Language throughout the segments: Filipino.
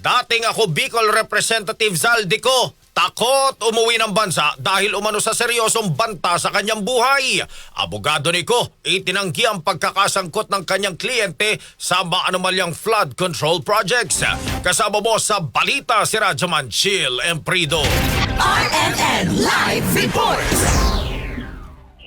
Dating ako Bicol Representative Zaldico, takot umuwi ng bansa dahil umano sa seryosong banta sa kanyang buhay. Abogado ni Ko, itinanggi ang pagkakasangkot ng kanyang kliyente sa maanomalyang flood control projects. Kasama mo sa balita si Rajaman Chill Emprido. RMN Live Report!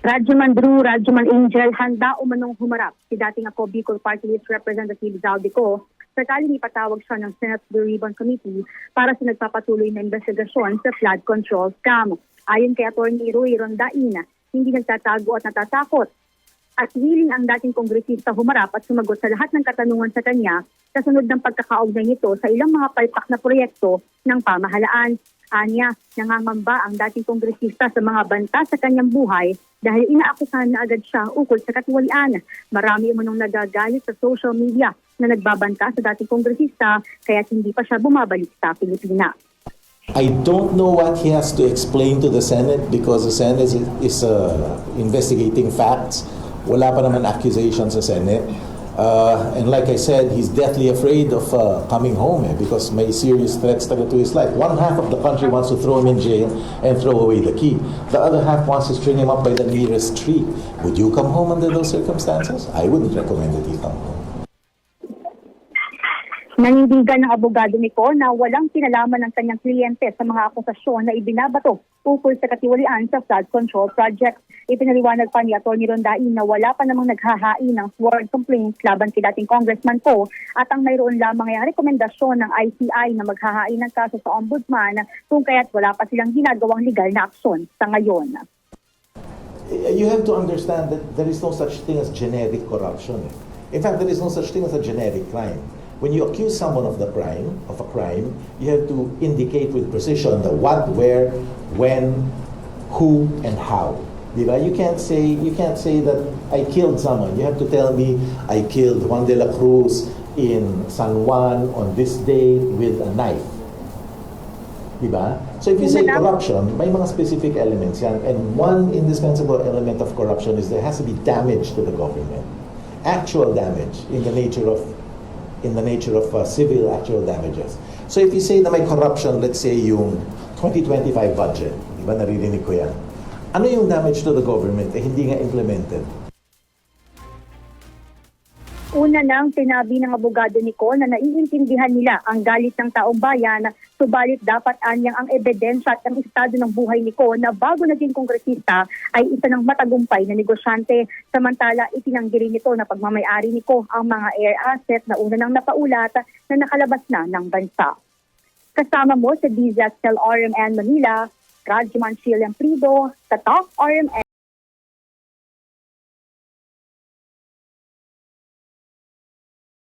Radyoman Drew, Radyoman Angel, handa umanong humarap si dating ako Bicol Party List Representative Zaldico sakaling ipatawag siya ng Senate Blue Ribbon Committee para sa nagpapatuloy na investigasyon sa flood control scam. Ayon kay Atty. Roy Rondaina, hindi nagtatago at natatakot at willing ang dating kongresista humarap at sumagot sa lahat ng katanungan sa kanya kasunod ng pagkakaugnay nito sa ilang mga palpak na proyekto ng pamahalaan. Anya, nangangamba ang dating kongresista sa mga banta sa kanyang buhay dahil inaakusahan na agad siya ukol sa katiwalian. Marami umunong nagagalit sa social media na nagbabanta sa dating kongresista kaya hindi pa siya bumabalik sa Pilipinas. I don't know what he has to explain to the Senate because the Senate is, is uh, investigating facts. Wala pa naman accusation sa Senate. Uh, and like I said, he's deathly afraid of uh, coming home eh, because may serious threats to his life. One half of the country wants to throw him in jail and throw away the key. The other half wants to string him up by the nearest tree. Would you come home under those circumstances? I wouldn't recommend that he come home. Nanindigan ng abogado ni Ko na walang kinalaman ng kanyang kliyente sa mga akusasyon na ibinabato ukol sa katiwalian sa flood control project. Ipinaliwanag pa ni Atty. Rondain na wala pa namang naghahain ng sworn complaints laban kay dating Congressman Ko at ang mayroon lamang ay rekomendasyon ng ICI na maghahain ng kaso sa ombudsman kung kaya't wala pa silang ginagawang legal na aksyon sa ngayon. you have to understand that there is no such thing as generic corruption. In fact, there is no such thing as a generic crime. When you accuse someone of the crime, of a crime, you have to indicate with precision the what, where, when, who, and how. Diba? You can't say you can't say that I killed someone. You have to tell me I killed Juan de la Cruz in San Juan on this day with a knife. Diba? So if you say corruption, may mga specific elements yan. And one indispensable element of corruption is there has to be damage to the government. Actual damage in the nature of in the nature of uh, civil actual damages. So if you say na may corruption, let's say yung 2025 budget, di ba naririnig ko yan, ano yung damage to the government eh hindi nga implemented? Una nang sinabi ng abogado ni Ko na naiintindihan nila ang galit ng taong bayan, subalit dapat anyang ang ebidensya at ang estado ng buhay ni Ko na bago naging kongresista ay isa ng matagumpay na negosyante. Samantala, itinanggi rin nito na pagmamayari ni Ko ang mga air asset na una nang napaulat na nakalabas na ng bansa. Kasama mo sa DZXL RMN Manila, Radyoman Chilean Prido, sa Talk RMN.